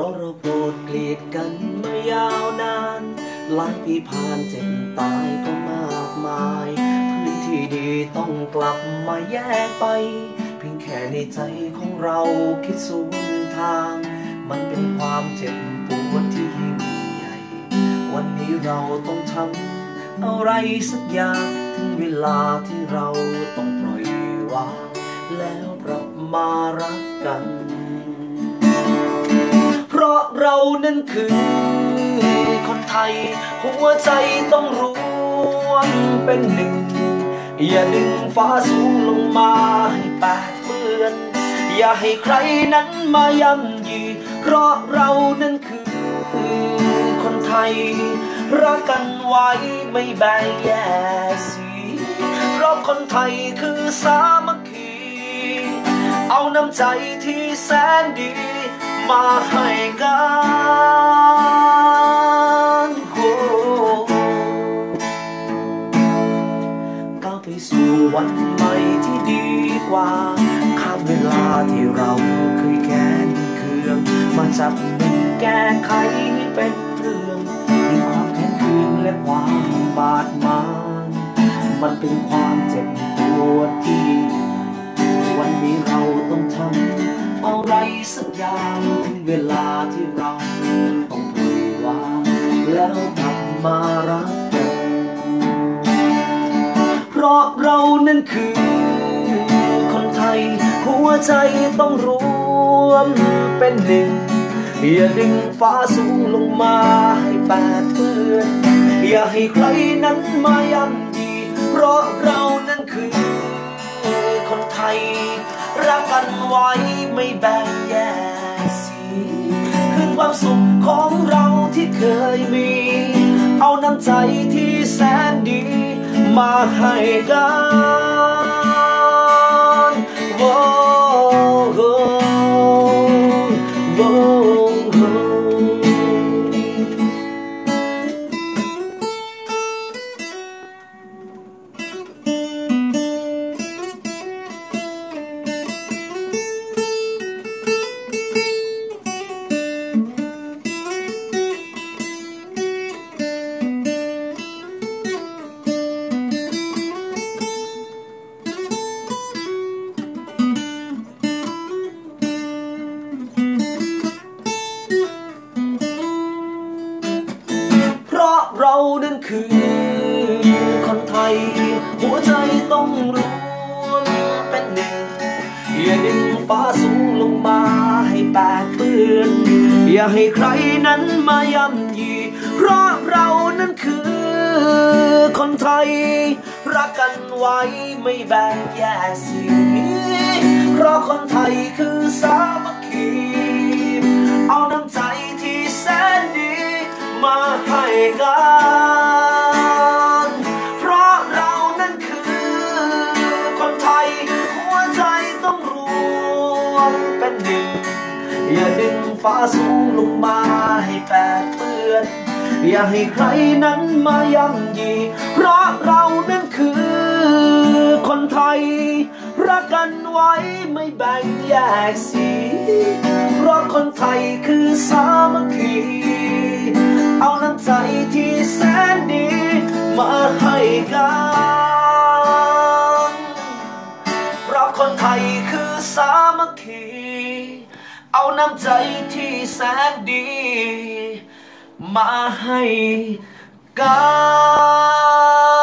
เราะเราโกรธเกลียดกันมายาวนานหลายปีผ่านเจ็บตายก็มากมาย พื้นที่ดีต้องกลับมาแยกไป เพียงแค่ในใจของเราคิดสูงทาง มันเป็นความเจ็บปวดที่ยิ่งใหญ่ วันนี้เราต้องทำอะไรสักอย่างถึงเวลาที่เราต้องปล่อยวางแล้วกลับมารักกัน ราะเรานั้นคือ คนไทย หัวใจต้องรวมเป็นหนึ่ง อย่าดึงฟ้าสูงลงมาให้แปดเปื้อน อย่าให้ใครนั้นมาย่ำยีเพราะเรานั้นคือคนไทย รักกันไว้ไม่แบ่งแยกสีเพราะคนไทยคือสามัคคี เอาน้ำใจที่แสนดี มาให้กันโอ้ก้าวไปสู่วันใหม่ที่ดีกว่า ข้ามเวลาที่เราเคยแค้นเคืองมาจับมือแก้ไขเป็นเรื่องทิ้งความแค้นเคืองและความบาดหมางมันเป็นความเจ็บปวดที่ วันนี้เราต้องทำ อะไรสักอย่างเวลาที่เราต้องปล่อยวางแล้วกลับมารักกันเพราะเรานั้นคือ คนไทย หัวใจต้องรวมเป็นหนึ่ง อย่าดึงฟ้าสูงลงมาให้แปดเปื้อนอย่าให้ใครนั้นมาย่ำยีเพราะเรานั้นคือ คนไทย รักกันไว้ไม่แบ่งแยกสีคืนความสุขของเราที่เคยมี เอาน้ำใจที่แสนดีมาให้กัน คือคนไทย หัวใจต้องรวมเป็นหนึ่ง อย่าดึงฟ้าสูงลงมาให้แปดเปื้อน อย่าให้ใครนั้นมาย่ำยี เพราะเรานั้นคือคนไทย รักกันไว้ไม่แบ่งแยกสีเพราะคนไทยคือสามัคคีเอาน้ำใจที่แสนดีมาให้กัน มเป็นหนึ่ง อย่าดึงฟ้าสูงลงมาให้แปดเปื้อน อย่าให้ใครนั้นมาย่ำยี เพราะเรานั้นคือ คนไทย รักกันไว้ไม่แบ่งแยกสี เพราะคนไทยคือสามัคคี เอาน้ำใจที่แสนดีมาให้กัน เพราะคนไทย สามัคคี เอาน้ำใจที่แสนดี มาให้กัน